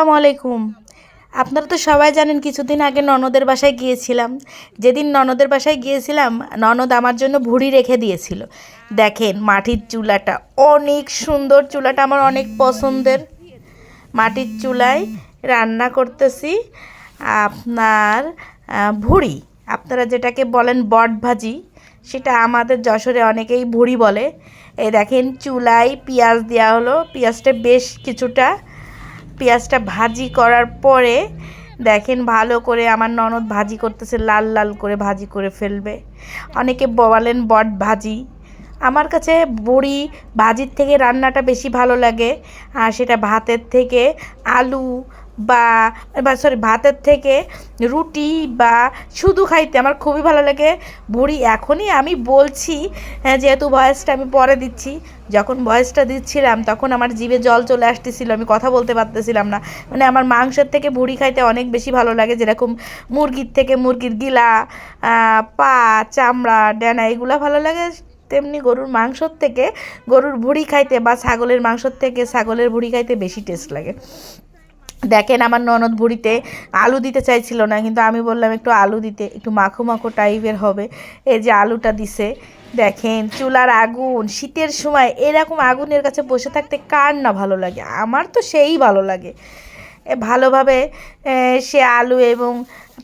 আসসালামু আলাইকুম। আপনারা তো সবাই জানেন কিছুদিন আগে ননদের বাসায় গিয়েছিলাম। যেদিন ননদের বাসায় গিয়েছিলাম, ননদ আমার জন্য ভুড়ি রেখে দিয়েছিল। দেখেন, মাটির চুলাটা অনেক সুন্দর, চুলাটা আমার অনেক পছন্দের। মাটির চুলায় রান্না করতেছি আপনার ভুড়ি। আপনারা যেটাকে বলেন বট ভাজি, সেটা আমাদের যশোরে অনেকেই ভুড়ি বলে। এই দেখেন, চুলায় পেঁয়াজ দেওয়া হলো। পেঁয়াজটা বেশ কিছুটা পেঁয়াজটা ভাজি করার পরে দেখেন ভালো করে আমার ননদ ভাজি করতেছে, লাল লাল করে ভাজি করে ফেলবে। অনেকে বলেন বট ভাজি। আমার কাছে বড়ি ভাজির থেকে রান্নাটা বেশি ভালো লাগে, আর সেটা ভাতের থেকে আলু বা সরি ভাতের থেকে রুটি বা শুধু খাইতে আমার খুবই ভালো লাগে। বুড়ি এখনই আমি বলছি হ্যাঁ, যেহেতু ভয়েসটা আমি পরে দিচ্ছি যখন ভয়েসটা দিচ্ছিলাম তখন আমার জিভে জল চলে আসতেছিল আমি কথা বলতে পারতেছিলাম না। মানে আমার মাংসের থেকে ভুড়ি খাইতে অনেক বেশি ভালো লাগে যেরকম মুরগির থেকে মুরগির গিলা পা চামড়া ডেনা এগুলো ভালো লাগে। তেমনি গরুর মাংসর থেকে গরুর ভুড়ি খাইতে বা ছাগলের মাংসর থেকে ছাগলের ভুড়ি খাইতে বেশি টেস্ট লাগে। দেখেন আমার ননদ ভুড়িতে আলু দিতে চাইছিল না, কিন্তু আমি বললাম একটু আলু দিতে, একটু মাখো মাখো টাইপের হবে। এই যে আলুটা দিছে, দেখেন চুলার আগুন, শীতের সময় এরকম আগুনের কাছে বসে থাকতে কার না ভালো লাগে? আমার তো সেই ভালো লাগে। ভালোভাবে সে আলু এবং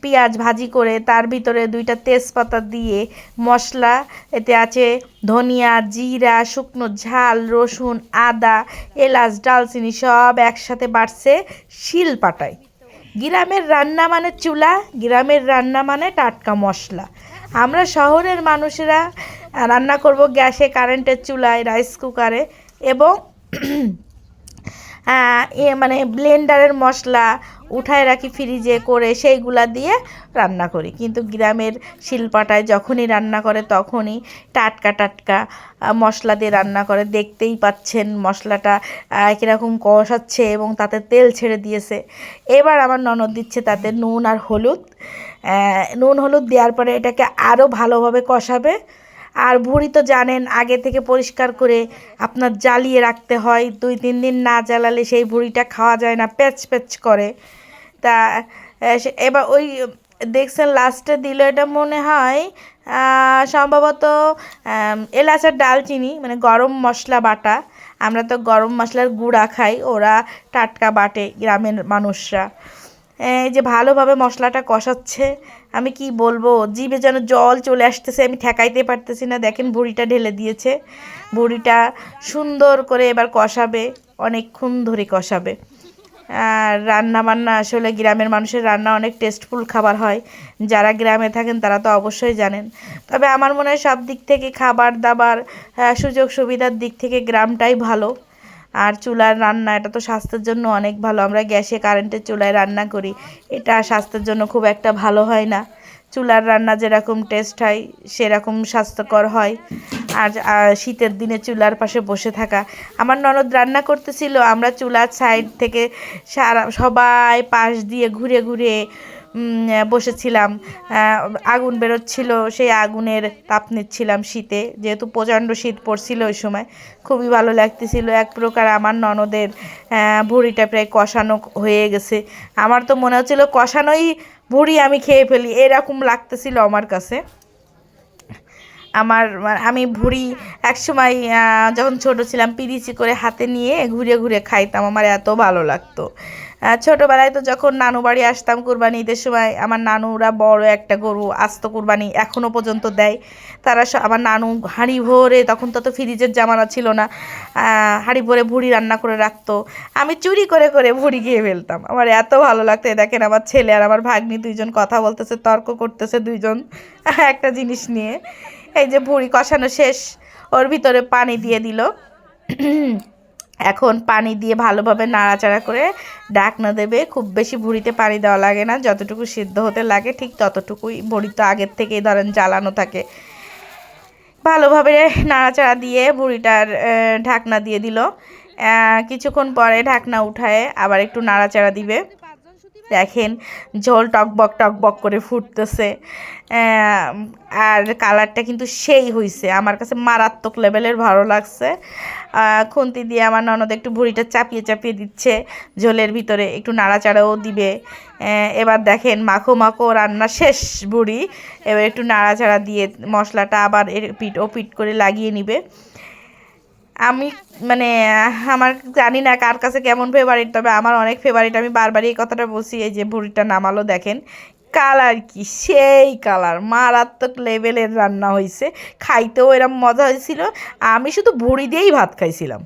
পেঁয়াজ ভাজি করে তার ভিতরে দুইটা তেজপাতা দিয়ে মশলা, এতে আছে ধনিয়া, জিরা, শুকনো ঝাল, রসুন, আদা, এলাচ, ডালচিনি সব একসাথে বাটছে শিল পাটায়। গ্রামের রান্না মানে চুলা, গ্রামের রান্না মানে টাটকা মশলা। আমরা শহরের মানুষেরা রান্না করব গ্যাসে, কারেন্টের চুলায়, রাইস কুকারে এবং মানে ব্লেন্ডারের মশলা উঠায় রাখি ফ্রিজে করে সেইগুলা দিয়ে রান্না করি। কিন্তু গ্রামের শিলপাটায় যখনই রান্না করে তখনই টাটকা টাটকা মশলা দিয়ে রান্না করে। দেখতেই পাচ্ছেন মশলাটা আহ, কীরকম কষাচ্ছে এবং তাতে তেল ছেড়ে দিয়েছে। এবার আমার ননদ দিচ্ছে তাতে নুন আর হলুদ। নুন হলুদ দেওয়ার পরে এটাকে আরও ভালোভাবে কষাবে। আর ভুঁড়ি তো জানেন আগে থেকে পরিষ্কার করে আপনার জ্বালিয়ে রাখতে হয়। দুই তিন দিন না জ্বালালে সেই ভুঁড়িটা খাওয়া যায় না প্যাচ প্যাচ করে। তা এবার ওই দেখছেন লাস্টে দিল এটা মনে হয় সম্ভবত আম, এলাচ আর ডালচিনি মানে গরম মশলা বাটা। আমরা তো গরম মশলার গুঁড়া খাই ওরা টাটকা বাটে গ্রামের মানুষরা। এই যে ভালোভাবে মশলাটা কষাচ্ছে আমি কি বলব? জিভে যেন জল চলে আসতেছে, আমি ঠেকাইতে পারতেছি না। দেখেন বুড়িটা ঢেলে দিয়েছে। বুড়িটা সুন্দর করে এবার কষাবে, অনেকক্ষণ ধরে কষাবে। আর রান্না বান্না আসলে গ্রামের মানুষের রান্না অনেক টেস্টফুল খাবার হয়। যারা গ্রামে থাকেন তারা তো অবশ্যই জানেন। তবে আমার মনে হয় সব দিক থেকে খাবার দাবার সুযোগ সুবিধার দিক থেকে গ্রামটাই ভালো। আর চুলার রান্না, এটা তো স্বাস্থ্যের জন্য অনেক ভালো। আমরা গ্যাসে কারেন্টের চুলায় রান্না করি। এটা স্বাস্থ্যের জন্য খুব একটা ভালো হয় না। চুলার রান্না যেরকম টেস্ট হয়, সেরকম স্বাস্থ্যকর হয়। আর শীতের দিনে চুলার পাশে বসে থাকা। আমার ননদ রান্না করতেছিল, আমরা চুলার সাইড থেকে সারা, সবাই পাশ দিয়ে ঘুরে ঘুরে বসেছিলাম আগুন বেরোচ্ছিল, সেই আগুনের তাপ নিচ্ছিলাম শীতে, যেহেতু প্রচণ্ড শীত পড়ছিল ওই সময়, খুবই ভালো লাগতেছিল। এক প্রকার আমার ননদের ভুড়িটা প্রায় কষানো হয়ে গেছে। আমার তো মনে হচ্ছিল কষানোই ভুঁড়ি আমি খেয়ে ফেলি, এরকম লাগতেছিল আমার কাছে। আমার মা- আমি ভুড়ি একসময় যখন ছোট ছিলাম, পিরিচি করে হাতে নিয়ে ঘুরে ঘুরে খাইতাম। আমার এত ভালো লাগতো। ছোটোবেলায় তো যখন নানু বাড়ি আসতাম কুরবানি ঈদের সময়, আমার নানুরা বড় একটা গরু, আস্ত কুরবানি এখনও পর্যন্ত দেয়। তারা আমার নানু হাঁড়ি ভরে, তখন তো তো ফ্রিজের জামানা ছিল না হাঁড়ি ভরে ভুড়ি রান্না করে রাখতো। আমি চুরি করে করে ভুড়ি খেয়ে ফেলতাম। আমার এত ভালো লাগতো। দেখেন আমার ছেলে আর আমার ভাগ্নি দুইজন কথা বলতেছে, তর্ক করতেছে দুইজন, একটা জিনিস নিয়ে। এই যে ভুড়ি কষানো শেষ, ওর ভিতরে পানি দিয়ে দিল। এখন পানি দিয়ে ভালোভাবে নাড়াচাড়া করে ডাকনা দেবে। খুব বেশি ভুড়িতে পানি দেওয়া লাগে না, যতটুকু সিদ্ধ হতে লাগে ঠিক ততটুকুই। ভুড়ি তো আগের থেকেই ধরেন জ্বালানো থাকে। ভালোভাবে নাড়াচাড়া দিয়ে ভুড়িটার ঢাকনা দিয়ে দিল। কিছুক্ষণ পরে ঢাকনা উঠায় আবার একটু নাড়াচাড়া দিবে। দেখেন ঝোল টকবক টকবক করে ফুটতেছে। আর কালারটা কিন্তু সেই হয়েছে আমার কাছে মারাত্মক লেভেলের ভালো লাগছে। খুন্তি দিয়ে আমার ননদ একটু ভুড়িটা চাপিয়ে চাপিয়ে দিচ্ছে। ঝোলের ভিতরে একটু নাড়াচাড়াও দিবে। এবার দেখেন, মাখো মাখো রান্না শেষ বুড়ি এবার একটু নাড়াচাড়া দিয়ে মশলাটা আবার পিট ও পিট করে লাগিয়ে নিবে। আমি মানে আমার জানি না কার কাছে কেমন ফেভারিট তবে আমার অনেক ফেভারিট আমি বারবারই এই কথাটা বলছি, এই যে ভুড়িটা নামালো, দেখেন কালার কি, সেই কালার মারাত্মক লেভেলের রান্না হয়েছে খাইতেও এরম মজা হয়েছিল আমি শুধু ভুড়ি দিয়েই ভাত খাইছিলাম।